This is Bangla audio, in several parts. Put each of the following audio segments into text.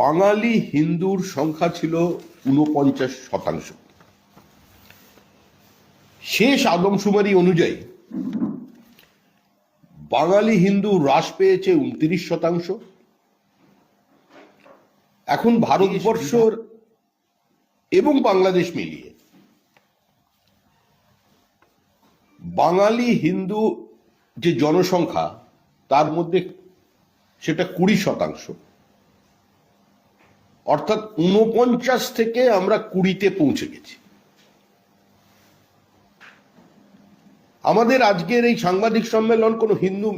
বাঙালি হিন্দুর সংখ্যা ছিল ঊনপঞ্চাশ শতাংশ। শেষ আদমশুমারি অনুযায়ী বাঙালি হিন্দু হ্রাস পেয়েছে উনত্রিশ শতাংশ। এখন ভারতবর্ষর এবং বাংলাদেশ মিলিয়ে বাঙালি হিন্দু যে জনসংখ্যা, তার মধ্যে সেটা কুড়ি শতাংশ। অর্থাৎ উনপঞ্চাশ থেকে আমরা কুড়িতে পৌঁছে গেছি। আমাদের আজকের এই সাংবাদিক সম্মেলন কোনো হিন্দু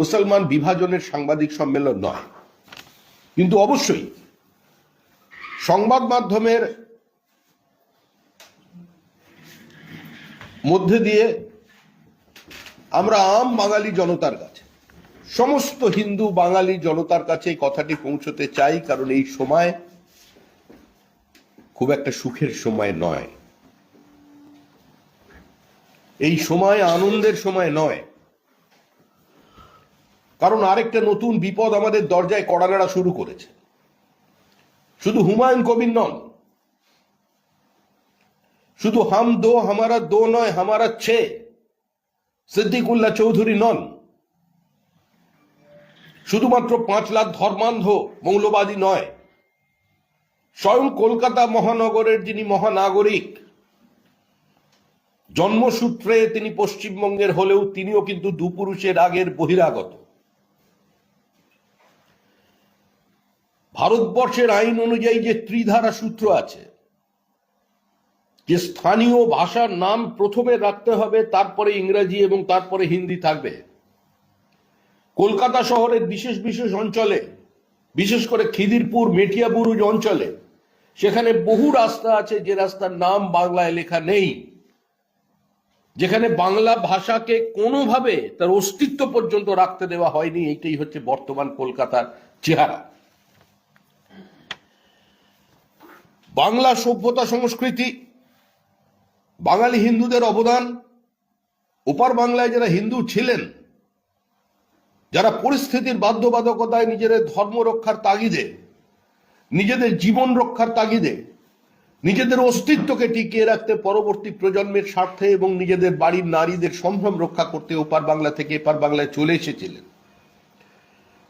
মুসলমান বিভাজনের সাংবাদিক সম্মেলন নয়। কিন্তু অবশ্যই সংবাদ মাধ্যমের মধ্যে দিয়ে আমরা আম বাঙালি জনতার কাছে, সমস্ত হিন্দু বাঙালি জনতার কাছে এই কথাটি পৌঁছতে চাই, কারণ এই সময় খুব একটা সুখের সময় নয়। এই সময় আনন্দের সময় নয়। কারণ আরেকটা নতুন বিপদ আমাদের দরজায় কড়ানাড়া শুরু করেছে। শুধু হুমায়ুন কবির নন। শুধু হাম দো, হামারা দো নয়, হামারা ছে। সিদ্দিকুল্লাহ চৌধুরী নন। শুধুমাত্র পাঁচ লাখ ধর্মান্ধ মৌলবাদী নয়। স্বয়ং কলকাতা মহানগরের যিনি মহানাগরিক, জন্মসূত্রে তিনি পশ্চিমবঙ্গের হলেও তিনিও কিন্তু দুপুরুষের আগের বহিরাগত। ভারতবর্ষের আইন অনুযায়ী যে ত্রিধারা সূত্র আছে, যে স্থানীয় ভাষার নাম প্রথমে রাখতে হবে, তারপরে ইংরেজি এবং তারপরে হিন্দি থাকবে। কলকাতা শহরের বিশেষ বিশেষ অঞ্চলে, বিশেষ করে খিদিরপুর, মেটিয়াবুরুজ অঞ্চলে সেখানে বহু রাস্তা আছে, যে রাস্তার নাম বাংলায় লেখা নেই। যেখানে বাংলা ভাষাকে কোনোভাবে তার অস্তিত্ব পর্যন্ত রাখতে দেওয়া হয়নি, এইটাই হচ্ছে বর্তমান কলকাতার চেহারা। বাংলা সভ্যতা সংস্কৃতি, বাঙালি হিন্দুদের অবদান, ওপার বাংলায় যারা হিন্দু ছিলেন, যারা পরিস্থিতির বাধ্যবাধকতায় নিজেদের ধর্ম রক্ষার তাগিদে নিজেদের জীবন রক্ষার তাগিদে, নিজেদের অস্তিত্বকে টিকিয়ে রাখতে পরবর্তী প্রজন্মের স্বার্থে এবং নিজেদের বাড়ির নারীদের সম্ভ্রম রক্ষা করতে ওপার বাংলা থেকে এপার বাংলায় চলে এসেছিলেন।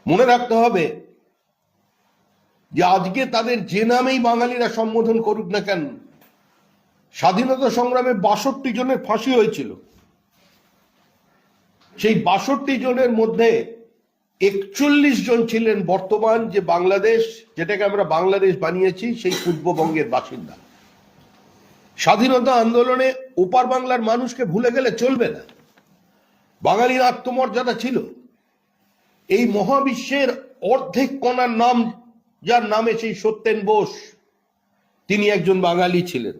মনে রাখতে হবে যে আজকে তাদের যে নামেই বাঙালিরা সম্বোধন করুক না কেন, স্বাধীনতা সংগ্রামে বাষট্টি জনের ফাঁসি হয়েছিল। সেই বাষট্টি জনের মধ্যে একচল্লিশ জন ছিলেন বর্তমান যে বাংলাদেশ, যেটাকে আমরা বাংলাদেশ বানিয়েছি, সেই পূর্ববঙ্গের বাসিন্দা। স্বাধীনতা আন্দোলনে ওপার বাংলার মানুষকে ভুলে গেলে চলবে না। বাঙালির আত্মমর্যাদা ছিল। এই মহাবিশ্বের অর্ধেক কণার নাম, যার নামে সেই সত্যেন বোস, তিনি একজন বাঙালি ছিলেন।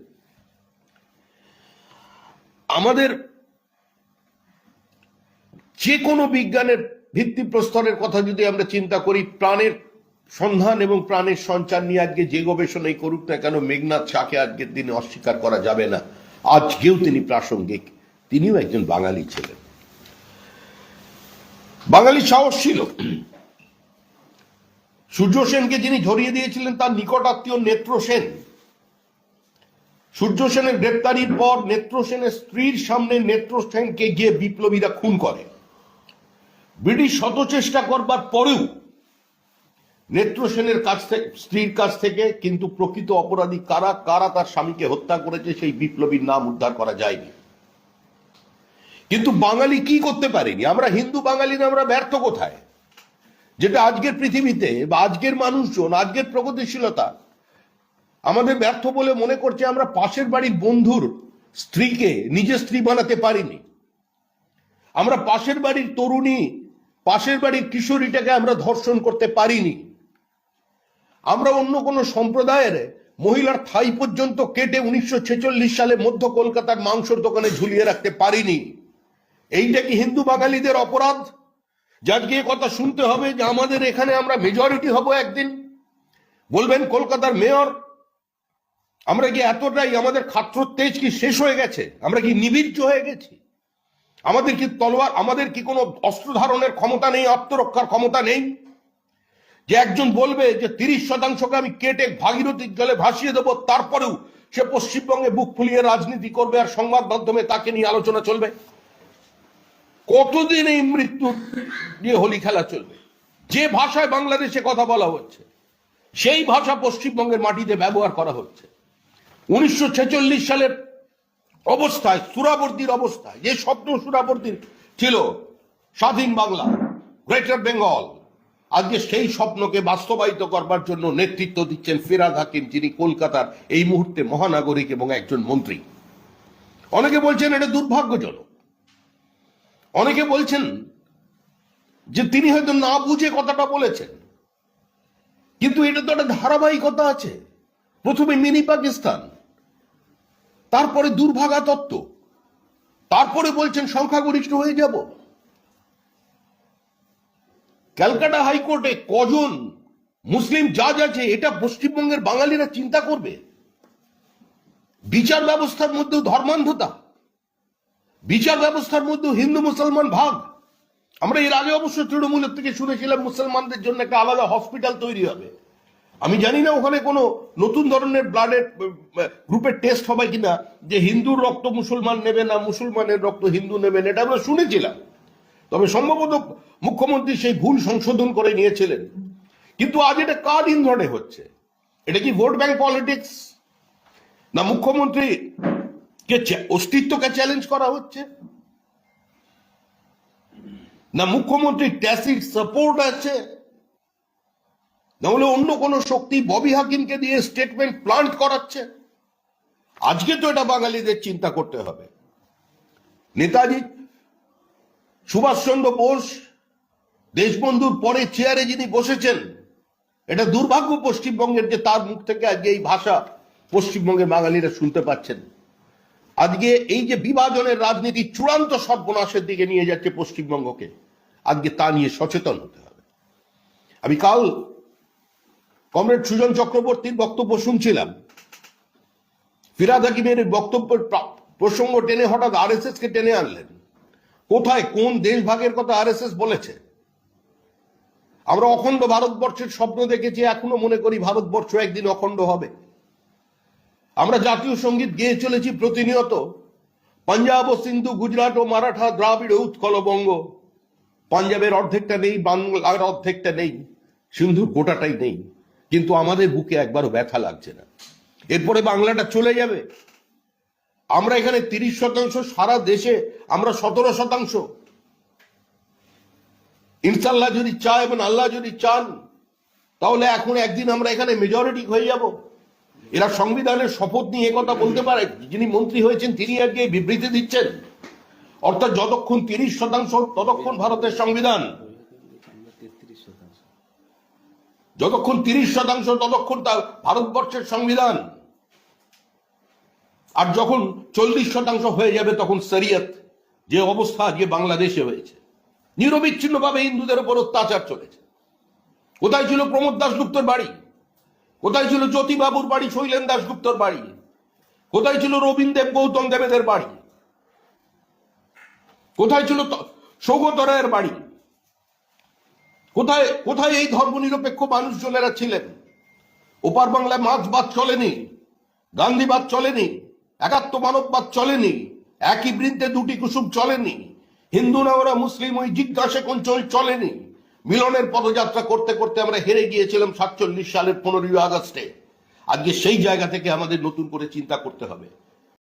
আমাদের যে কোনো বিজ্ঞানের ভিত্তিপ্রস্তরের কথা যদি আমরা চিন্তা করি, প্রাণের সন্ধান এবং প্রাণের সঞ্চার নিয়ে আজকে যে গবেষণাই করুক না কেন মেঘনাথ শাহকে আজকের দিনে অস্বীকার করা যাবে না। আজকেও তিনি প্রাসঙ্গিক। তিনিও একজন বাঙালি ছিলেন। বাঙালি সাহস ছিল। সূর্য সেনকে যিনি ধরিয়ে দিয়েছিলেন, তার নিকট আত্মীয় নেত্র সেন। সূর্য সেনের গ্রেপ্তারির পর নেত্র সেনের স্ত্রীর সামনে নেত্র সেনকে গিয়ে বিপ্লবীরা খুন করে। ব্রিটিশ শত চেষ্টা করবার পরেও নেত্র সেনের কাছ থেকে স্ত্রীর কাছ থেকে কিন্তু প্রকৃত অপরাধী কারা কারা তার স্বামীকে হত্যা করেছে সেই বিপ্লবীর নাম উদ্ধার করা যায়নি। কিন্তু বাঙালি কি করতে পারেনি? আমরা হিন্দু বাঙালিরা আমরা ব্যর্থ কোথায়? যেটা আজকের পৃথিবীতে বা আজকের মানুষজন, আজকের প্রগতিশীলতা আমাদের ব্যর্থ বলে মনে করছে আমরা পাশের বাড়ির বন্ধুর স্ত্রীকে, নিজের স্ত্রী বানাতে পারিনি। আমরা পাশের বাড়ির তরুণী পাশের বাড়ির কিশোরীটাকে আমরা ধর্ষণ করতে পারিনি। আমরা অন্য কোনো সম্প্রদায়ের মহিলার থাই পর্যন্ত কেটে উনিশশো সালে মধ্য কলকাতার মাংসর দোকানে ঝুলিয়ে রাখতে পারিনি। এইটা কি হিন্দু বাঙালিদের অপরাধ? যাকে কথা শুনতে হবে যে আমাদের এখানে আমরা মেজরিটি হব একদিন। বলবেন, কলকাতার মেয়র, আমরা কি এতটাই আমাদের খাত্র তেজ কি শেষ হয়ে গেছে? আমরা কি নিবীর্য হয়ে গেছি? আমাদের কি তলোয়ার, আমাদের কি কোনো অস্ত্র ধারণের ক্ষমতা নেই, আত্মরক্ষার ক্ষমতা নেই? যে একজন বলবে যে তিরিশ শতাংশকে আমি কেটে ভাগীরথীর জলে ভাসিয়ে দেবো, তারপরেও সে পশ্চিমবঙ্গে বুক ফুলিয়ে রাজনীতি করবে আর সংবাদ মাধ্যমে তাকে নিয়ে আলোচনা চলবে? কতদিন এই মৃত্যু নিয়ে হোলি খেলা চলবে? যে ভাষায় বাংলাদেশে কথা বলা হচ্ছে, সেই ভাষা পশ্চিমবঙ্গের মাটিতে ব্যবহার করা হচ্ছে। উনিশশো ছেচল্লিশ সালের অবস্থায় সুরাবর্তীর অবস্থায়, যে স্বপ্ন সুরাবর্তীর ছিল স্বাধীন বাংলা, গ্রেটার বেঙ্গল, আজকে সেই স্বপ্নকে বাস্তবায়িত করবার জন্য নেতৃত্ব দিচ্ছেন ফিরাদ হাকিম, যিনি কলকাতার এই মুহূর্তে মহানাগরিক এবং একজন মন্ত্রী। অনেকে বলছেন এটা দুর্ভাগ্যজনক। অনেকে বলছেন যে তিনি হয়তো না বুঝে কথাটা বলেছেন, কিন্তু এটা তো একটা ধারাবাহিকতা আছে। প্রথমে মিনি পাকিস্তান তারপরে দুর্ভাগা তত্ত্ব। তারপরে বলছেন সংখ্যাগরিষ্ঠ হয়ে যাব। ক্যালকাটা হাইকোর্টে কজন মুসলিম জাজ আছে, এটা পশ্চিমবঙ্গের বাঙালিরা চিন্তা করবে। বিচার ব্যবস্থার মধ্যেও ধর্মান্ধতা, বিচার ব্যবস্থার মধ্যেও হিন্দু মুসলমান ভাগ। আমরা এর আগে অবশ্য তৃণমূলের থেকে শুনেছিলাম, মুসলমানদের জন্য একটা আলাদা হসপিটাল তৈরি হবে। আমি জানি না ওখানে কোনো নতুন ধরনের ব্লাডের গ্রুপের টেস্ট হবে কিনা, যে হিন্দুর রক্ত মুসলমান নেবে না, মুসলমানের রক্ত হিন্দু নেবেন এটা আমরা শুনেছিলাম। তবে সম্ভবত মুখ্যমন্ত্রী সেই ভুল সংশোধন করে নিয়েছিলেন। কিন্তু আজ এটা কার ইন্ধনে হচ্ছে? এটা কি ভোট ব্যাংক পলিটিক্স না, মুখ্যমন্ত্রী কে অস্তিত্বকে চ্যালেঞ্জ করা হচ্ছে? না মুখ্যমন্ত্রী ট্যাসিড সাপোর্ট আছে? নাহলে অন্য কোনো শক্তি ববি হাকিমকে দিয়ে স্টেটমেন্ট প্লান্ট করাচ্ছে। আজকে তো এটা বাঙালিদের চিন্তা করতে হবে। নেতাজি, সুভাষচন্দ্র বোস, দেশবন্ধুর পরে চেয়ারে যিনি বসেছেন, এটা দুর্ভাগ্য পশ্চিমবঙ্গের যে তার মুখ থেকে আজকে এই ভাষা পশ্চিমবঙ্গের বাঙালিরা শুনতে পাচ্ছেন। আজকে এই যে বিভাজনের রাজনীতি চূড়ান্ত সর্বনাশের দিকে নিয়ে যাচ্ছে পশ্চিমবঙ্গকে, আজকে তা নিয়ে সচেতন হতে হবে। আমি কাল কমরেড সুজন চক্রবর্তীর বক্তব্য শুনছিলাম। ফিরাদ হাকিমের বক্তব্যের প্রসঙ্গ টেনে হঠাৎ আরএসএস কে টেনে আনলেন। কোথায়, কোন দেশ ভাগের কথা আরএসএস বলেছে? আমরা অখণ্ড ভারতবর্ষের স্বপ্ন দেখেছি, এখনও মনে করি ভারতবর্ষ একদিন অখণ্ড হবে। আমরা জাতীয় সংগীত গেয়ে চলেছি প্রতিনিয়ত। পাঞ্জাব ও সিন্ধু, গুজরাট ও মারাঠা দ্রাবিড় উৎকল বঙ্গ। পাঞ্জাবের অর্ধেকটা নেই, বাংলার অর্ধেকটা নেই, সিন্ধুর গোটাটাই নেই। কিন্তু আমাদের বুকে একবারও ব্যথা লাগছে না। এরপরে বাংলাটা চলে যাবে। আমরা এখানে তিরিশ শতাংশ সারা দেশে আমরা সতেরো শতাংশ। ইনশাল্লাহ যদি চায় এবং আল্লাহ যদি চান, তাহলে এখন একদিন আমরা এখানে মেজরিটি হয়ে যাব। এরা সংবিধানের শপথ নিয়ে কথা বলতে পারে। যিনি মন্ত্রী হয়েছেন, তিনি আজকে বিবৃতি দিচ্ছেন। অর্থাৎ যতক্ষণ তিরিশ শতাংশ, ততক্ষণ ভারতের সংবিধান। যতক্ষণ তিরিশ শতাংশ, ততক্ষণ তা ভারতবর্ষের সংবিধান। আর যখন চল্লিশ শতাংশ হয়ে যাবে, তখন শরিয়ত যে অবস্থা আজকে বাংলাদেশে হয়েছে, নিরবিচ্ছিন্নভাবে হিন্দুদের উপর অত্যাচার চলেছে। কোথায় ছিল প্রমোদ দাসগুপ্তর বাড়ি? কোথায় ছিল জ্যোতিবাবুর বাড়ি, শৈলেন দাসগুপ্তর বাড়ি? কোথায় ছিল রবীন্দ্র দেব গৌতম দেবেদের বাড়ি? কোথায় ছিল সৌগত রায়ের বাড়ি? কোথায় কোথায় এই ধর্মনিরপেক্ষ মানুষজনেরা ছিলেন? ওপার বাংলায় মাছবাদ চলেনি, গান্ধীবাদ চলেনি একাত্ম মানববাদ চলেনি, একই বৃন্তে দুটি কুসুম চলেনি, হিন্দু না ওরা মুসলিম ওই জিজ্ঞাসা কঞ্চল চলেনি। মিলনের পদযাত্রা করতে করতে আমরা হেরে গিয়েছিলাম সাতচল্লিশ সালের পনেরোই আগস্টে। আজকে সেই জায়গা থেকে আমাদের নতুন করে চিন্তা করতে হবে।